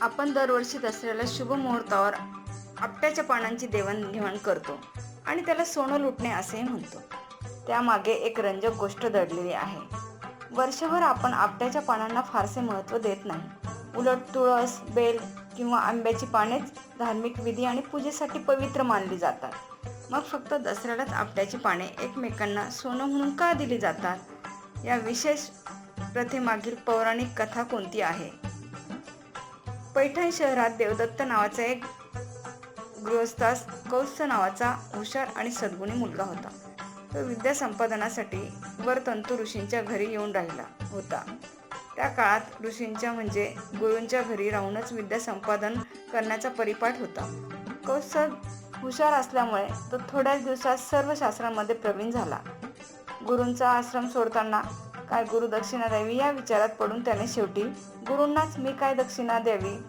आपण दरवर्षी दसऱ्याला शुभ मुहूर्तावर आपट्याच्या पानांची देवाणघेवाण करतो आणि त्याला सोनं लुटणे असेही म्हणतो. त्यामागे एक रंजक गोष्ट दडलेली आहे. वर्षभर आपण आपट्याच्या पानांना फारसे महत्त्व देत नाही. उलट तुळस बेल किंवा आंब्याची पानेच धार्मिक विधी आणि पूजेसाठी पवित्र मानली जातात. मग फक्त दसऱ्यालाच आपट्याची पाने एकमेकांना सोनं म्हणून का दिली जातात? या विशेष प्रथेमागील पौराणिक कथा कोणती आहे? पैठण शहरात देवदत्त नावाचा एक गृहस्थास कौत्स नावाचा हुशार आणि सद्गुणी मुलगा होता. तो विद्या संपादनासाठी वरतंतू ऋषींच्या घरी येऊन राहिला होता. त्या काळात ऋषींच्या म्हणजे गुरूंच्या घरी राहूनच विद्या संपादन करण्याचा परिपाठ होता. कौत्स हुशार असल्यामुळे तो थोड्याच दिवसात सर्व शास्त्रांमध्ये प्रवीण झाला. गुरूंचा आश्रम सोडताना काय गुरु दक्षिणा द्यावी या विचारात पडून त्याने शेवटी गुरूंनाच मी काय दक्षिणा द्यावी?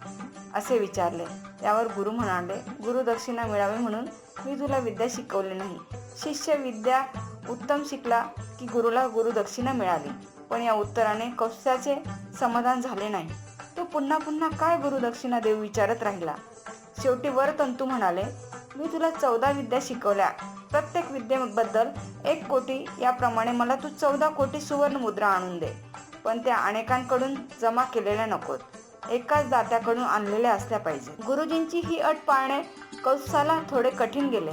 असे विचारले. त्यावर गुरु म्हणाले गुरु दक्षिणा मिळावी म्हणून मी तुला विद्या शिकवली नाही. शिष्य विद्या उत्तम शिकला की गुरुला गुरुदक्षिणा मिळाली. पण या उत्तराने कौशाचे समाधान झाले नाही. तो पुन्हा पुन्हा काय गुरुदक्षिणा देऊ विचारत राहिला. शेवटी वरतंतू म्हणाले मी तुला चौदा विद्या शिकवल्या. प्रत्येक विद्येबद्दल एक कोटी याप्रमाणे मला तू चौदा कोटी सुवर्ण मुद्रा आणून दे. पण त्या अनेकांकडून जमा केलेल्या नकोत. एकाच दात्याकडून आणलेल्या असल्या पाहिजे गुरुजींची ही अट पाळणे कौसाला थोडे कठीण गेले.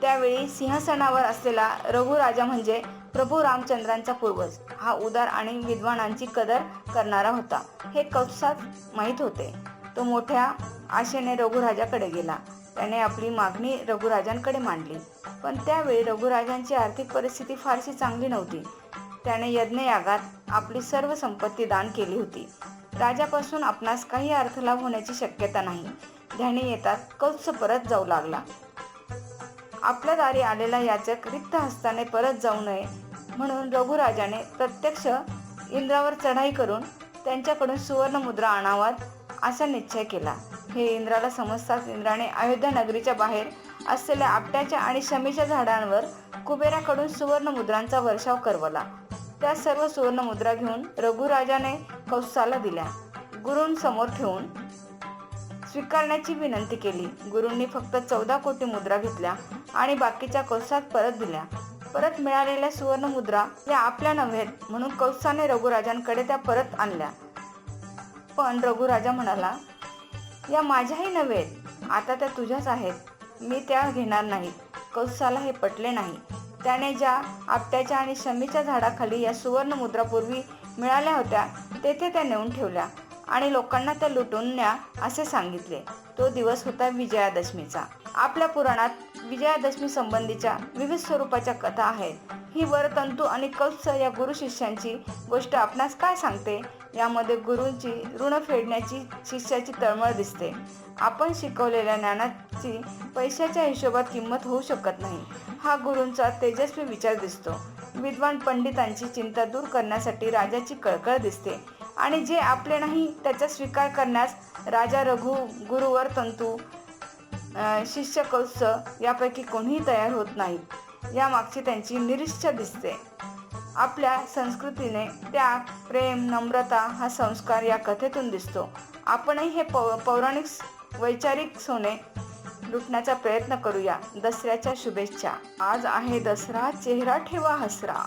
त्यावेळी सिंहासनावर असलेला रघुराजा म्हणजे प्रभू रामचंद्रांचा पूर्वज. हा उदार आणि विद्वानांची कदर करणारा होता. हे कौसात माहीत होते. तो मोठ्या आशेने रघुराजाकडे गेला. त्याने आपली मागणी रघुराजांकडे मांडली. पण त्यावेळी रघुराजांची आर्थिक परिस्थिती फारशी चांगली नव्हती. त्याने यज्ञयागात आपली सर्व संपत्ती दान केली होती. राजापासून आपणास काही अर्थलाभ होण्याची शक्यता नाही. ध्याने येतात कौत्स परत जाऊ लागला. आपल्या दारी आलेला याचक रिक्त हस्ताने परत जाऊ नये म्हणून रघुराजाने प्रत्यक्ष इंद्रावर चढाई करून त्यांच्याकडून सुवर्ण मुद्रा आणावात असा निश्चय केला. हे इंद्राला समजताच इंद्राने अयोध्या नगरीच्या बाहेर असलेल्या आपट्याच्या आणि शमीच्या झाडांवर कुबेराकडून सुवर्ण मुद्रांचा वर्षाव करवला. त्या सर्व सुवर्ण मुद्रा घेऊन रघुराजाने कौसाला दिल्या. गुरूंसमोर ठेवून स्वीकारण्याची विनंती केली. गुरूंनी फक्त चौदा कोटी मुद्रा घेतल्या आणि बाकीच्या कौसात परत दिल्या. परत मिळालेल्या सुवर्ण मुद्रा या आपल्या नव्हेत म्हणून कौसाने रघुराजांकडे त्या परत आणल्या. पण रघुराजा म्हणाला या माझ्याही नव्हे. आता त्या तुझ्याच आहेत. मी त्या घेणार नाही. कौसाला हे पटले नाही. त्याने ज्या आपट्याच्या आणि शमीच्या झाडाखाली या सुवर्ण मुद्रापूर्वी मिळाल्या होत्या तेथे त्या नेऊन ठेवल्या आणि लोकांना त्या लुटून न्या असे सांगितले. तो दिवस होता विजयादशमीचा. आपल्या पुराणात विजयादशमी संबंधीच्या विविध स्वरूपाच्या कथा आहेत. ही वरतंतू आणि कत्स या गुरु शिष्यांची गोष्ट आपणास काय सांगते? यामध्ये गुरूंची ऋण फेडण्याची शिष्याची तळमळ दिसते. आपण शिकवलेल्या ज्ञानाची पैशाच्या हिशोबात किंमत होऊ शकत नाही. हा गुरूंचा तेजस्वी विचार दिसतो. विद्वान पंडितांची चिंता दूर करण्यासाठी राजाची कळकळ दिसते. आणि जे आपले नाही त्याचा स्वीकार करण्यास राजा रघु गुरुवर तंतू शिष्य कौस यापैकी कोणीही तयार होत नाहीत यामागची त्यांची निरीच्छा दिसते. आपल्या संस्कृतीने त्याग प्रेम नम्रता हा संस्कार या कथेतून दिसतो. आपणही हे पौ पौराणिक वैचारिक सोने लुटण्याचा प्रयत्न करूया. दसऱ्याच्या शुभेच्छा. आज आहे दसरा चेहरा ठेवा हसरा.